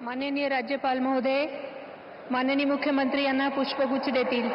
माननीय राज्यपाल महोदय माननीय मुख्यमंत्री यांना पुष्पगुच्छ देतील.